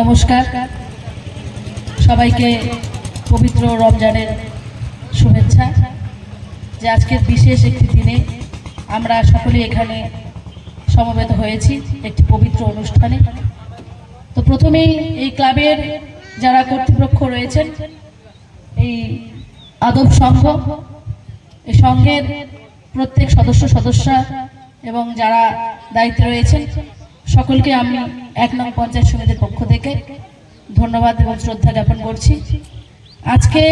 নমস্কার। সবাইকে পবিত্র রমজানের শুভেচ্ছা। যে আজকের বিশেষ একটি দিনে আমরা সকলে এখানে সমবেত হয়েছি একটি পবিত্র অনুষ্ঠানে। তো প্রথমেই এই ক্লাবের যারা কর্তৃপক্ষ রয়েছেন, এই আদব সংঘ, এই সংঘের প্রত্যেক সদস্য সদস্যা এবং যারা দায়িত্বে রয়েছেন সকলকে আমি এক নং পঞ্চায়েত সমিতির পক্ষ থেকে ধন্যবাদ এবং শ্রদ্ধা জ্ঞাপন করছি। আজকে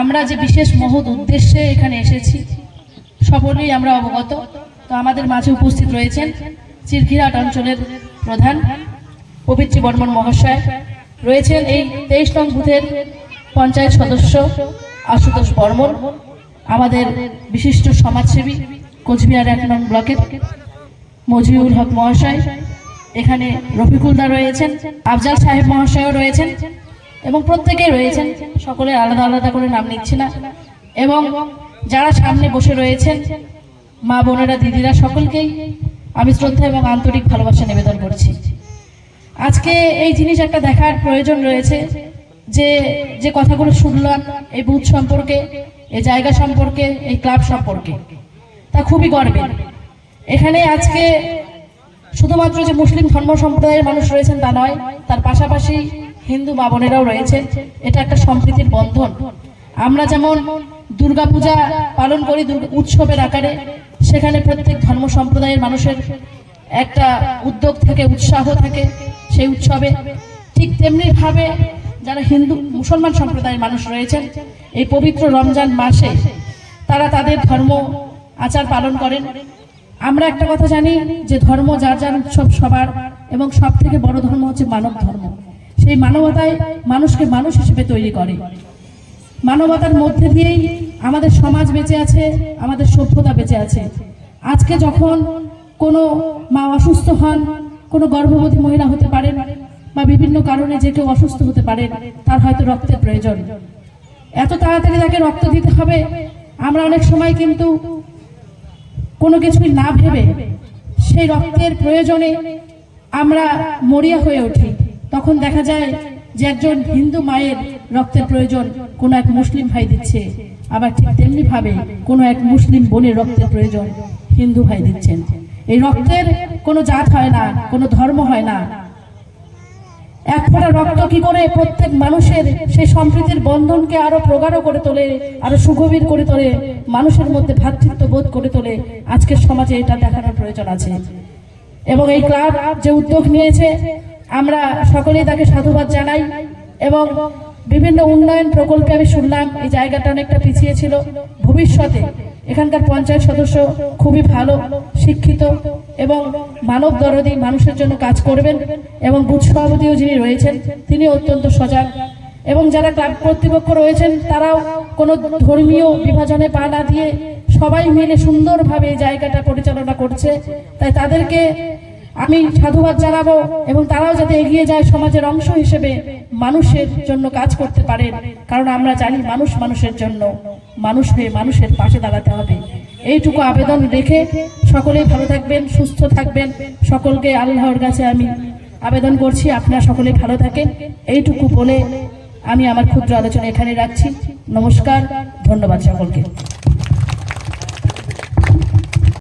আমরা যে বিশেষ মহৎ উদ্দেশ্যে এখানে এসেছি সকলেই আমরা অবগত। তো আমাদের মাঝে উপস্থিত রয়েছেন চিরকিরাট অঞ্চলের প্রধান পবিত্রী বর্মন মহাশয়। রয়েছেন এই তেইশ নং বুথের পঞ্চায়েত সদস্য আশুতোষ বর্মন আমাদের বিশিষ্ট সমাজসেবী কোচবিহার এক নং ব্লকের মজিউল হক মহাশয়, এখানে রফিকুলদা রয়েছেন, আফজাল সাহেব মহাশয়ও রয়েছেন এবং প্রত্যেকেই রয়েছেন। সকলের আলাদা আলাদা করে নাম নিচ্ছি না। এবং যারা সামনে বসে রয়েছেন, মা বোনেরা, দিদিরা সকলকেই আমি শ্রদ্ধা এবং আন্তরিক ভালোবাসা নিবেদন করছি। আজকে এই জিনিস একটা দেখার প্রয়োজন রয়েছে যে যে কথাগুলো শুনলাম এই বুথ সম্পর্কে, এই জায়গা সম্পর্কে, এই ক্লাব সম্পর্কে, তা খুবই গর্বের। এখানে আজকে শুধুমাত্র যে মুসলিম ধর্ম সম্প্রদায়ের মানুষ রয়েছেন তা নয়, তার পাশাপাশি হিন্দু মা বোনেরাও রয়েছেন এটা একটা সম্প্রীতির বন্ধন। আমরা যেমন দুর্গাপূজা পালন করি উৎসবের আকারে, সেখানে প্রত্যেক ধর্ম সম্প্রদায়ের মানুষের একটা উদ্যোগ থেকে, উৎসাহ থাকে সেই উৎসবে। ঠিক তেমনি ভাবে যারা হিন্দু মুসলমান সম্প্রদায়ের মানুষ রয়েছেন, এই পবিত্র রমজান মাসে তারা তাদের ধর্ম আচার পালন করেন। আমরা একটা কথা জানি যে ধর্ম যার যার সব সবার এবং সব থেকে বড় ধর্ম হচ্ছে মানব ধর্ম। সেই মানবতায় মানুষকে মানুষ হিসেবে তৈরি করে। মানবতার মধ্যে দিয়েই আমাদের সমাজ বেঁচে আছে, আমাদের সভ্যতা বেঁচে আছে। আজকে যখন কোনো মা অসুস্থ হন, কোনো গর্ভবতী মহিলা হতে পারেন বা বিভিন্ন কারণে যে কেউ অসুস্থ হতে পারেন, তার হয়তো রক্তের প্রয়োজন। এত তাড়াতাড়ি তাকে রক্ত দিতে হবে, আমরা অনেক সময় কিন্তু কোনো কিছুই না ভেবে সেই রক্তের প্রয়োজনে আমরা মরিয়া হয়ে উঠি। তখন দেখা যায় যে একজন হিন্দু মায়ের রক্তের প্রয়োজন কোনো এক মুসলিম ভাই দিচ্ছে, আবার ঠিক তেমনি ভাবে কোনো এক মুসলিম বোনের রক্তের প্রয়োজন হিন্দু ভাই দিচ্ছেন। এই রক্তের কোনো জাত হয় না, কোনো ধর্ম হয় না এক ফোঁটা রক্ত কি করে প্রত্যেক মানুষের সেই সম্প্রীতির বন্ধনকে আরও প্রগাঢ় করে তোলে, আরও সুগভীর করে তোলে, মানুষের মধ্যে ভ্রাতৃত্ব বোধ করে তোলে? আজকের সমাজে এটা দেখানোর প্রয়োজন আছে। এবং এই ক্লাব যে উদ্যোগ নিয়েছে, আমরা সকলেই তাকে সাধুবাদ জানাই এবং বিভিন্ন উন্নয়ন প্রকল্পে আমি শুনলাম, এই জায়গাটা অনেকটা পিছিয়ে ছিল। ভবিষ্যতে এখানকার পঞ্চায়েত সদস্য খুবই ভালো, শিক্ষিত এবং মানব দরদি মানুষের জন্য কাজ করবেন এবং বুথ সভাপতিও যিনি রয়েছেন, তিনি অত্যন্ত সজাগ। এবং যারা ক্লাব কর্তৃপক্ষ রয়েছেন, তারাও কোনো ধর্মীয় বিভাজনে পা না দিয়ে সবাই মিলে সুন্দরভাবে এই জায়গাটা পরিচালনা করছে। তাই তাদেরকে আমি সাধুবাদ জানাব এবং তারাও যাতে এগিয়ে যায় সমাজের অংশ হিসেবে মানুষের জন্য কাজ করতে পারেন। কারণ আমরা জানি মানুষ মানুষের জন্য। মানুষ হয়ে মানুষের পাশে দাঁড়াতে হবে। এইটুকু আবেদন রেখে সকলেই ভালো থাকবেন, সুস্থ থাকবেন। সকলকে আল্লাহর কাছে আমি আবেদন করছি, আপনারা সকলে ভালো থাকেন। এইটুকু বলে আমি আমার ক্ষুদ্র আলোচনা এখানে রাখছি। নমস্কার, ধন্যবাদ সকলকে।